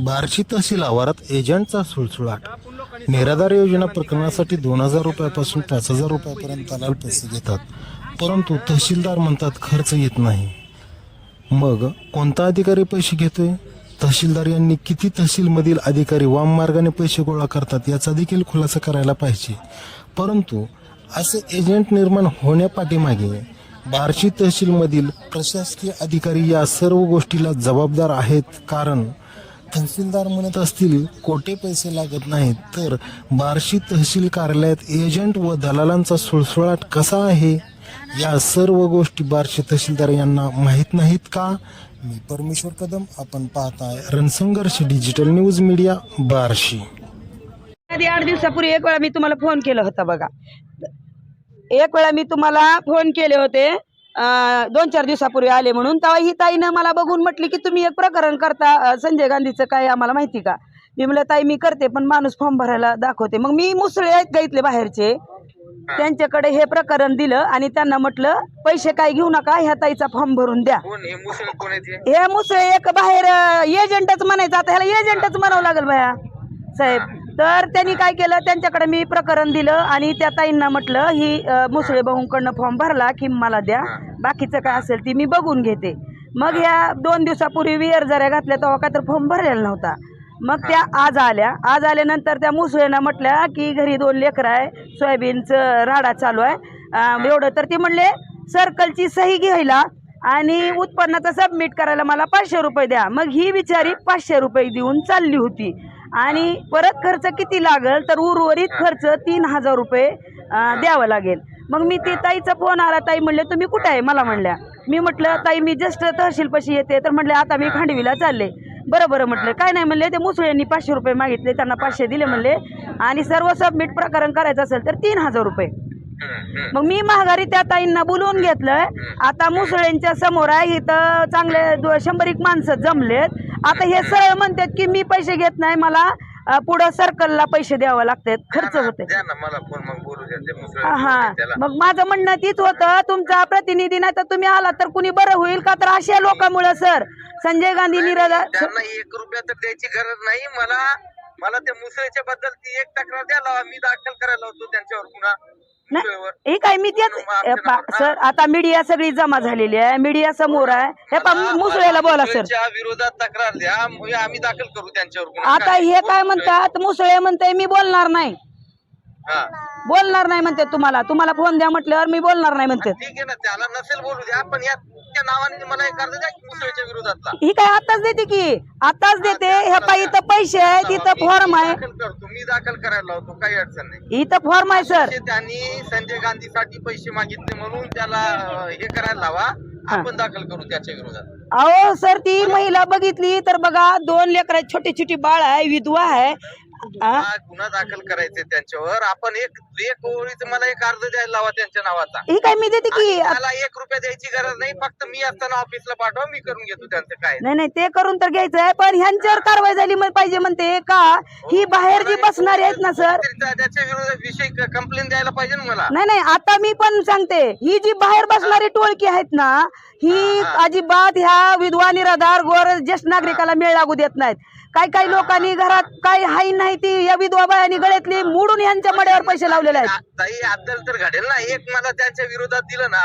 बार्शी तहसील आवारात एजंटचा सुळसुळाट निराधार योजना प्रकरणासाठी दोन हजार रुपयापासून पाच हजार रुपयापर्यंत दलाल पैसे घेतात. परंतु तहसीलदार म्हणतात खर्च येत नाही. मग कोणता अधिकारी पैसे घेतोय? तहसीलदार यांनी किती तहसीलमधील अधिकारी वाम मार्गाने पैसे गोळा करतात याचा देखील खुलासा करायला पाहिजे. परंतु असे एजंट निर्माण होण्यापाठीमागे बार्शी तहसीलमधील प्रशासकीय अधिकारी या सर्व गोष्टीला जबाबदार आहेत. कारण तहसीलदार म्हणत असतील कोटे पैसे लागत नाहीत? तर बार्शी तहसील कार्यालयात एजंट व दलालांचा सुळसुळाट कसा आहे? या सर्व गोष्टी बार्शी तहसीलदार यांना माहीत नाहीत का? मी परमेश्वर कदम आपण पाहताय Ransangharsh digital news media Barshi. आधी आठ दिवसापूर्वी एक वेळा मी तुम्हाला फोन केला होता बघा. एक वेळा मी तुम्हाला फोन केले होते. दोन चार दिवसापूर्वी आले म्हणून तेव्हा ही ताईनं मला बघून म्हटली की तुम्ही एक प्रकरण करता संजय गांधीचं काय आम्हाला माहिती का? मी म्हणलं ताई मी करते पण माणूस फॉर्म भरायला दाखवते. मग मी मुसळे आहेत का इथले बाहेरचे? त्यांच्याकडे हे प्रकरण दिलं आणि त्यांना म्हटलं पैसे काय घेऊ नका ह्या ताईचा फॉर्म भरून द्या. हे? हे? मुसळे एक बाहेर एजंटच म्हणायचं. आता ह्याला एजंटच म्हणावं लागेल भया. साहेब तर त्यांनी काय केलं? त्यांच्याकडे मी प्रकरण दिलं आणि त्या ताईंना म्हटलं ही मुसळे भाऊंकडनं फॉर्म भरला की मला द्या. बाकीचं काय असेल ती मी बघून घेते. मग ह्या दोन दिवसापूर्वी वियर जऱ्या घातल्या तेव्हा काय तर फॉर्म भरलेला नव्हता. मग त्या आज आल्या. आज आल्यानंतर त्या मुसळेनं म्हटल्या की घरी दोन लेकरं आहे सोयाबीनचं राडा चालू आहे. एवढं. तर ती म्हणले सर्कलची सही घ्यायला आणि उत्पन्नाचं सबमिट करायला मला पाचशे रुपये द्या. मग ही बिचारी पाचशे रुपये देऊन चालली होती. आणि परत खर्च किती लागल तर उर्वरित खर्च तीन हजार रुपये द्यावं लागेल. मग मी ते ताईचा फोन आला ताई म्हणले तुम्ही कुठे आहे? मला म्हणल्या. मी म्हटलं ताई मी जस्ट तहसीलपाशी येते. तर म्हटले आता मी खांडवीला चालले. बरं बरं म्हटलं. काय नाही म्हणले ते मुसळ्यांनी पाचशे रुपये मागितले त्यांना पाचशे दिले म्हणले. आणि सर्व सबमिट प्रकरण करायचं असेल तर तीन हजार रुपये. मग मी महागारी त्या ताईंना बोलवून घेतलंय आता मुसळ्यांच्या समोर आहे इथं चांगले शंभर एक माणसं जमलेत. आता हे सरळ म्हणतात की मी पैसे घेत नाही मला पुढं सर्कलला पैसे द्यावं लागतात. खर्च होते हा मग माझं म्हणणं तीच होतं तुमचा प्रतिनिधी नाही तर तुम्ही आला तर कुणी बरं होईल का? तर अशा लोकांमुळे सर. संजय गांधी निराधार एक रुपया तर द्यायची गरज नाही. मला मला त्या मुसळीच्या बद्दल ती एक तक्रार द्यायला मी दाखल करायला होतो त्यांच्यावर पुन्हा मुसळीवर हे काय मी तेच पा- सर आता मीडिया सगळी जमा झालेली आहे मीडिया समोर आहे. हे पा मुसळ्याला बोला सर. विरोधात तक्रार द्या आम्ही दाखल करू त्यांच्यावर. आता? हे काय म्हणतात मुसळे म्हणते मी बोलणार नाही. बोलणार नाही म्हणते तुम्हाला. तुम्हाला फोन द्या म्हटल्यावर मी बोलणार नाही म्हणते. ठीक आहे ना त्याला नसेल बोलू द्या पण या त्या नावाने मला एक अर्ज द्या की मुसळीच्या विरोधातला. ही काय आताच देते की? आताच देते. ह्या पायी इथं पैसे आहे तिथं फॉर्म आहे दाखल करतो मी दाखल करायला लावतो काही अडचण नाही. इथं फॉर्म आहे सर त्यांनी संजय गांधीसाठी पैसे मागितले म्हणून त्याला अं, हे करायला लावा. आपण दाखल करू त्याच्या विरोधात. अहो सर ती महिला बघितली तर बघा दोन लेकर छोटी छोटी बाळ आहे विधवा आहे. हा गुन्हा दाखल करायचे त्यांच्यावर. आपण एक एक ओळीचं मला एक अर्ज द्यायला लावा त्यांच्या नावाचा. ही काय मी देते की मला एक रुपया द्यायची गरज नाही. फक्त मी असताना ऑफिसला पाठवा मी करून घेतो त्यांचं काय. नाही नाही ते करून तर घ्यायचं आहे पण ह्यांच्यावर कारवाई झाली म्हण- पाहिजे म्हणते का? ही बाहेर जी बसणारी आहेत ना सर. तरी त्या- त्याच्या विरोधात विषयी कंप्लेंट द्यायला पाहिजे ना मला. नाही नाही आता मी पण सांगते ही जी बाहेर बसणारी टोळकी आहेत ना ही अजिबात ह्या विधवा निराधार गोर ज्येष्ठ नागरिकाला मेळ लागू देत नाहीत. काही काही लोकांनी घरात काही हाई नाही ती या विधवा बायांनी गळ्यातली मोडून ह्यांच्या मड्यावर पैसे लावलेले आहेत. ताई अद्दल तर घडेल ना. एक मला त्यांच्या विरोधात दिलं ना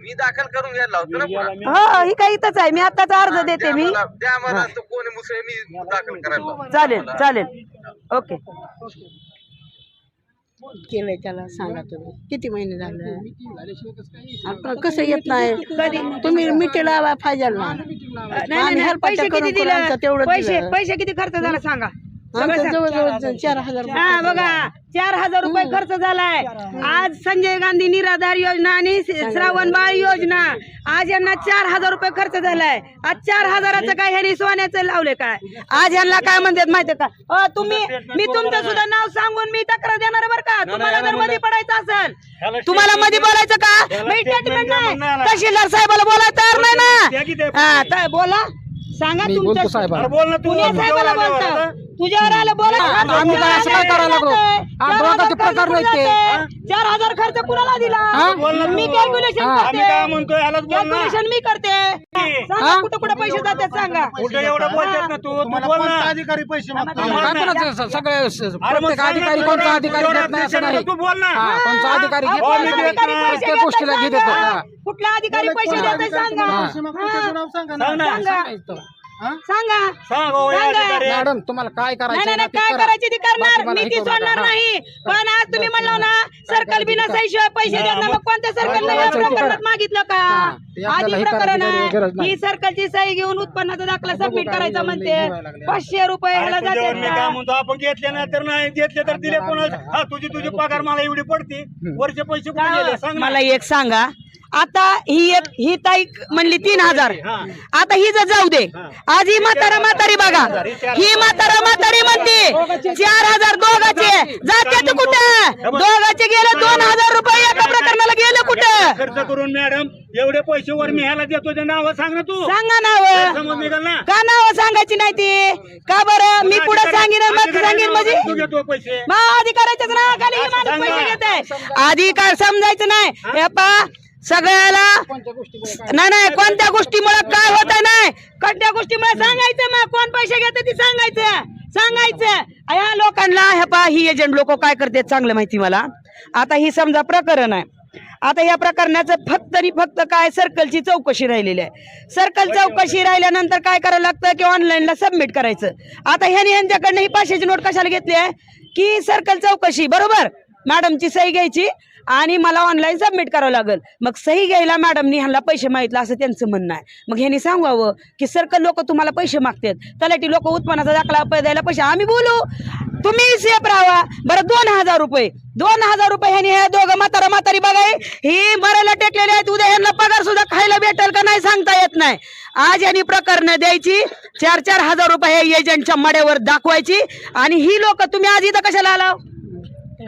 मी दाखल करून घ्यायला लावतो ना पुन्हा. हो ही काही इथंच आहे. मी आताच अर्ज देते द्या मी. मला- द्या मला तो कोण मुसळे मी दाखल करायला लावतो. चालेल चालेल. ओके. केलंय त्याला सांगा तुम्ही. किती महिने झाले? कसं येत नाही? तुम्ही करून आमचं दिले तेवढं पैसे. पैसे किती खर्च झाला सांगा. आमचं जवळजवळ चार हजार रुपये हा बघा चार हजार रुपये खर्च झालाय. आज संजय गांधी निराधार योजना आणि श्रावण बाळ योजना. आज यांना चार हजार रुपये खर्च झालाय. आज चार हजाराचं काय ह्यांनी सोन्याचं लावले काय? आज यांना काय म्हणतात माहिती का? अ, तुम्ही मी तुमचं सुद्धा नाव सांगून मी तक्रार देणार बरं का? तुम्हाला जर मध्ये पडायचं असेल तुम्हाला मध्ये बोलायचं का? मी स्टेटमेंट नाही. तहसीलदार साहेबाला बोलायला तयार नाही ना. हा, तर बोला. सांगा तुमचं पुणे साहेबाला बोलतो. तुझ्यावर आलं बोला. आम्ही काय असं काय करायला लागलो. चार हजार खर्च प्रकार नाही कुठं ते. जाते? चार हजार खर्च कुणाला दिला? मी कॅल्क्युलेशन आम्ही काय म्हणतोय ह्यालाच बोल ना. कॅल्क्युलेशन मी करते. सांगा कुठं कुठं पैसे जातात सांगा. कुठे एवढं बोलतात ना तू? तू बोल ना. अधिकारी पैसे काय कोणाचं सगळे प्रत्येक अधिकारी तू कोणता अधिकारी घेत नाही असं अपेक्षा नाही. तू बोल ना. कोणता अधिकारी घेत हो, नाही देत देतोय गोष्टीला घेत. कुठला अधिकारी पैसे देतोय सांगा. सांग सांगा. हो, या सांगा. अधिकारी. मॅडम तुम्हाला काय नाही करायचं नाही नाही, काय करायचे ते करणार. मी ती सोडणार नाही. पण आज तुम्ही म्हणलो ना सर्कल बिना सहीशिवाय पैसे देत मग कोणत्या सर्कलला या प्रकरणात मागितलं का? हा, ते आपल्याला आधी हे प्रकरण करायची आहे गरज नाही. ही सर्कलची सही घेऊन उत्पन्नाचा दाखला सबमिट करायचा म्हणते. पाचशे रुपये ह्याला अरे तुझ्यावर मी काय जाते म्हणतो आपण घेतले ना तर नाही. घेतले तर दिले कोणाला. हा तुझी तुझी पगार मला एवढी पडती. वरचे पैसे कुठे गेले? सांग ना. मला एक सांगा. आता ही एक ही ताई म्हणली तीन हजार. आता ही जर जाऊ दे. आज ही म्हातारा म्हातारी बघा. ही. म्हातारा म्हातारी म्हणते. चार हजार दोघाचे. जाते तू कुठं? दोघाचे गेले दोन हजार रुपये एका प्रकरणाला गेले कुठं? खर्च करून मॅडम एवढे पैसे वर मी ह्याला देतो. ते नाव सांग ना तू. सांगा नाव. का नाव सांगायची नाही ती? का बरं? मी पुढे सांगेन? मग सांगेन म्हणजे मग अधिकाराच्याच नावाखाली माणूस पैसे घेत आहे अधिकार समजायचं नाही. हे? पा सगळ्याला? नाही नाही कोणत्या गोष्टीमुळे काय होत नाही? कोणत्या गोष्टीमुळे सांगायचं मग? कोण पैसे घेते ते सांगायचं. सांगायचं. या लोकांना हे पा ही एजंट लोक काय करतात चांगलं माहिती मला. आता ही समजा प्रकरण आहे. आता या प्रकरणाचं फक्त आणि फक्त काय? सर्कलची चौकशी राहिलेली आहे. सर्कल चौकशी राहिल्यानंतर काय करायला लागतं? की ऑनलाईनला सबमिट करायचं. आता ह्याने ह्यांच्याकडनं ही पाचशेची नोट कशाला घेतली आहे? की सर्कल चौकशी बरोबर? मॅडमची सही घ्यायची. आणि मला ऑनलाईन सबमिट करावं लागेल. मग सही घ्यायला मॅडमनी ह्यांना पैसे मागितलं असं त्यांचं म्हणणं आहे. मग ह्यांनी सांगावं की सर्कल लोक तुम्हाला पैसे मागतात. तलाठी लोक उत्पन्नाचा दाखला प- द्यायला पैसे. आम्ही बोलू. तुम्ही सेफ राहा. बरं दोन हजार रुपये. दोन हजार रुपये ह्यानी ह्या दोघं म्हातारा म्हातारी बघाय ही मरायला टेकलेले आहेत. उद्या ह्यांना पगार सुद्धा खायला भेटेल का नाही सांगता येत नाही. आज यांनी प्रकरणं द्यायची. चार चार हजार रुपये हे एजंटच्या मड्यावर दाखवायची. आणि ही लोक तुम्ही आज इथं कशाला आला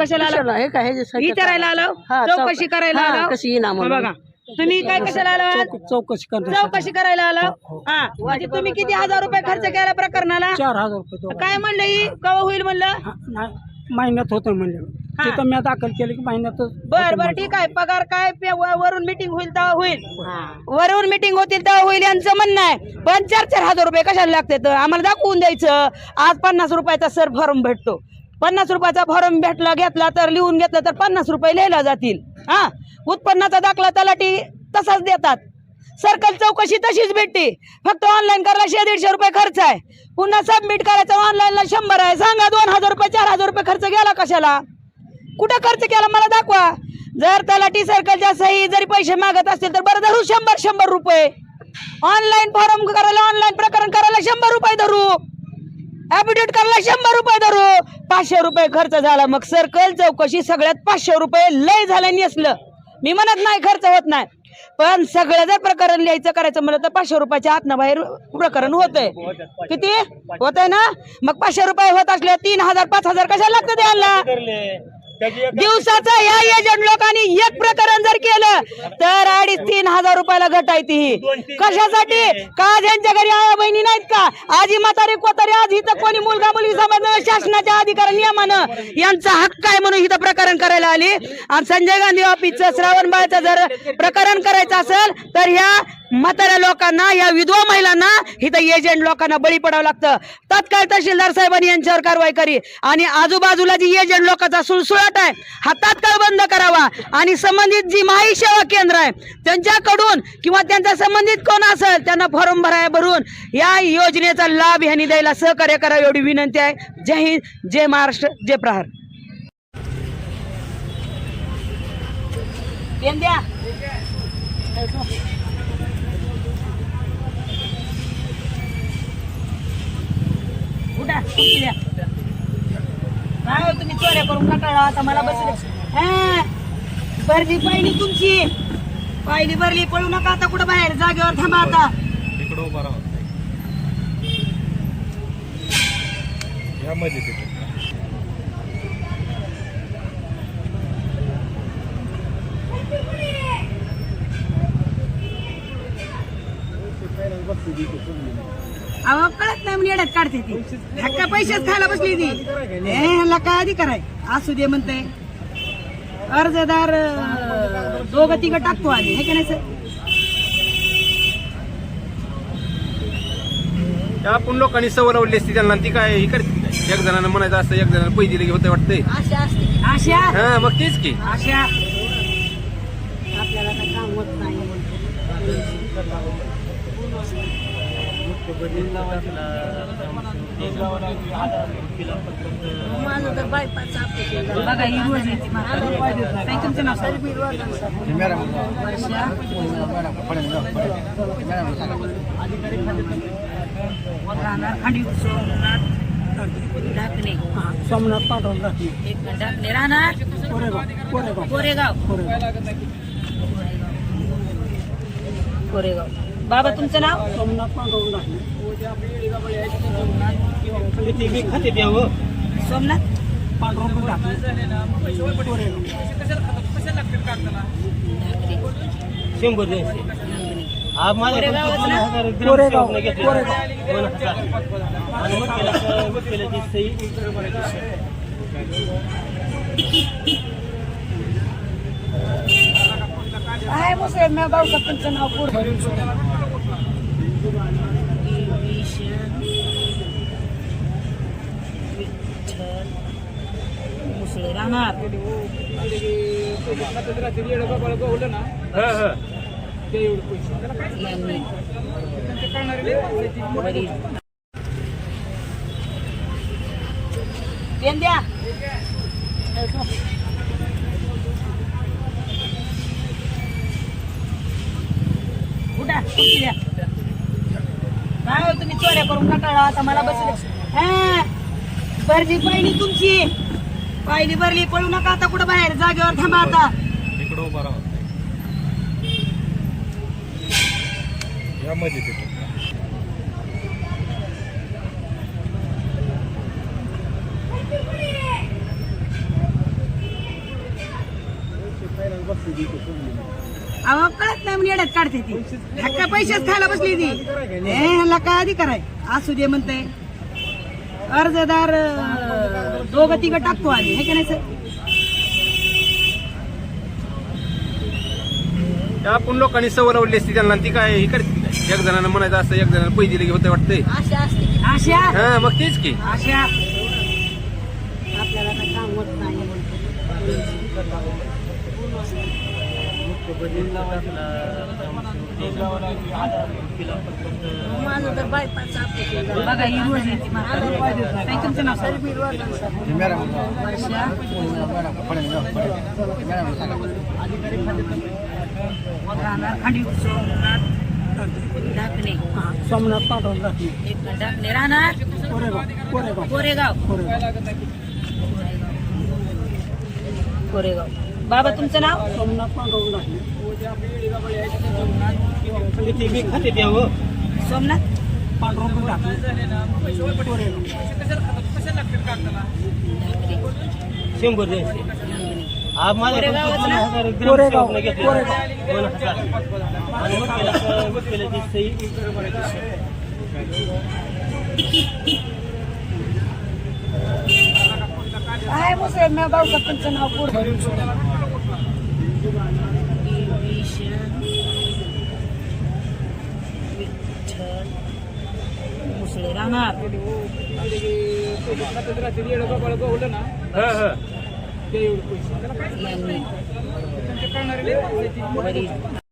कशाला आला? हे काय विचारायला आलो? हा, चौकशी चौक- करायला हा, आलो? कशी येईना. बघा तुम्ही काय कशाला आलो? चौकशी करणार चौकशी करायला आलो? हा म्हणजे तुम्ही किती हजार रुपये खर्च केला प्रकरणाला? चार हजार रुपये काय म्हणलं ही? कवा होईल म्हणलं? महिन्यात होतं म्हणजे हा. तिथं मी दाखल केलं की महिन्यातच बर बर ठीक आहे. पगार काय? पे- व- वरून मिटिंग होईल तेव्हा होईल. वरून मिटिंग होतील तेव्हा होईल यांचं म्हणणं आहे. पण चार चार हजार रुपये कशाला लागतात? आम्हाला दाखवून द्यायचं. आज पन्नास रुपयाचा सर फॉर्म भेटतो. पन्नास रुपयाचा फॉर्म भेटला घेतला तर लिहून घेतला तर पन्नास रुपये लिहिला जातील. हा? उत्पन्नाचा दाखला तलाठी तसाच देतात. सर्कल चौकशी तशीच भेटते. फक्त ऑनलाईन करायला शे दीडशे रुपये खर्च आहे. पुन्हा सबमिट करायचं ऑनलाईनला शंभर आहे. सांगा दोन हजार रुपये चार हजार रुपये खर्च गेला कशाला? कुठं खर्च केला? मला दाखवा. जर तलाठी सर्कलच्या सही जरी पैसे मागत असतील तर बरं धरू. शंभर शंभर रुपये. ऑनलाईन फॉर्म करायला ऑनलाईन प्रकरण करायला शंभर रुपये धरू. ऍफिडेविट करायला शंभर रुपये धरू. पाचशे रुपये खर्च झाला. मग सर्कल चौकशी सगळ्यात पाचशे रुपये लय झालं नसलं. मी म्हणत नाही खर्च होत नाही. पण सगळं जर प्रकरण लिहायचं करायचं म्हणलं तर पाचशे रुपयाच्या आतनं बाहेर प्रकरण होतंय. किती? होतंय ना? मग पाचशे रुपये होत असल्या तीन हजार पाच हजार कशा लागतं द्यायला दिवसाचं या एजंट लोकांनी एक प्रकरण जर केलं तर अडीच तीन हजार रुपयाला घट आहे ती. कशासाठी? का ज्यांच्या घरी आया बहिणी नाहीत का? आजी म्हातारी कोतारी आज इथं कोणी मुलगा मुलगी समज शासनाच्या अधिकार नियमानं यांचा हक्क आहे म्हणून इथं प्रकरण करायला आली. आणि संजय गांधी ऑफिसचं श्रावणबाळचं जर प्रकरण करायचं असेल तर ह्या म्हाताऱ्या लोकांना या विधवा महिलांना इथं एजंट लोकांना बळी पडावं लागतं. तत्काळ तहसीलदार साहेबांनी यांच्यावर कारवाई करी. आणि आजूबाजूला जी एजंट लोकांचा सुळसुळाट आहे. हा तात्काळ बंद करावा. आणि संबंधित जी माही सेवा केंद्र आहे त्यांच्याकडून किंवा त्यांचा संबंधित कोण असेल त्यांना फॉर्म भराय भरून या योजनेचा लाभ ह्यांनी द्यायला सहकार्य करावं एवढी विनंती आहे. जय हिंद जय महाराष्ट्र जय प्रहार. उठा काय तुम्ही चोऱ्या करून कंटाळा आता मला बसले हा, भरली पहिली तुमची. पहिली भरली पळू नका आता कुठं बाहेर जागेवर थांबा आता. अहो कळत नाही म्हणून येड्यात काढते ती. हक्का पैसेच खायला बसली ती. ए ह्याला काय अधिकार आहे? असू दे म्हणते अर्जदार दोघं तिघं टाकतो आम्ही. हे का नाही सर? त्या आपण लोकांनी सवय लावली असती त्यांना ती काय हे करते काय? एक जणांना म्हणायचं असतं एक जणांना पैसे दिले की होते वाटतंय. आशा असते की. आशा? हा मग तेच की. आशा? आपल्याला काम होत नाही. माझं तर बायपास बघा ही रोज येते काय तुमचं नाव सर राहणार खांडी सोमनाथ ढाकणे सोमनाथ पाठवून राहते एक ढाकणे राहणार कोरेगाव कोरेगाव कोरेगाव कोरेगाव कोरेगाव बाबा तुमचं नाव सोमनाथ पाठवून राहते ते बी खाते द्यावं सोमनाथ पांढरून टाकले कोरेगाव ढाकणे शंभर द्यायचे हा माझ्या कोरेगावच ना? कोरेगाव कोरेगाव आणि वकिलाचं- वकिलाची सही आहे मुसळ गावचं तुमचं नाव पूर्ण मुसळे राहणार हा हा यांनी वडील. पेन द्या उठा खुर्ची द्या काय हो तुम्ही चोऱ्या करून कंटाळा आता मला बसले हा भरली पहिली तुमची पहिली भरली पळू नका आता कुठं बाहेर जागेवर थांबा आता. अहो कळत नाही म्हणून येड्यात काढते ती. हक्का पैसेच खायला बसली ती. ए ह्याला काय अधिकार आहे? असू दे म्हणते अर्जदार दोघं तिघं टाकतो आम्ही हे का नाही सर? आपण लोकांनी सवय लावली असती त्यांना ती काय हे करते? एक जणांना म्हणायचं असतं एक जणांना पैसे दिले की होते वाटतंय. आशा असते की. आशा? हा मग तेच की. आशा? आपल्याला काम होत नाही माझं तर बायपास ऑपरेशन झालं. बघा ही रोज येते म्हातारी. काय तुमचं नाव सर राहणार खांडी सोमनाथ ढाकणे सोमनाथ पाठवून ढाकणे राहणार कोरेगाव कोरेगाव कोरेगाव बाबा तुमचं नाव? सोमनाथ पाठवून राहते ते बी खाते द्यावं सोमनाथ पांढरून टाकले कोरेगाव ढाकणे शंभर द्यायचे हा माझ्या कोरेगावच ना? कोरेगाव. कोरेगाव आणि वकिलाचं- वकिलाची सही काय मुसळ गावचं तुमचं नाव पूर्ण मुसळे राहणार हा हा यांनी वडील.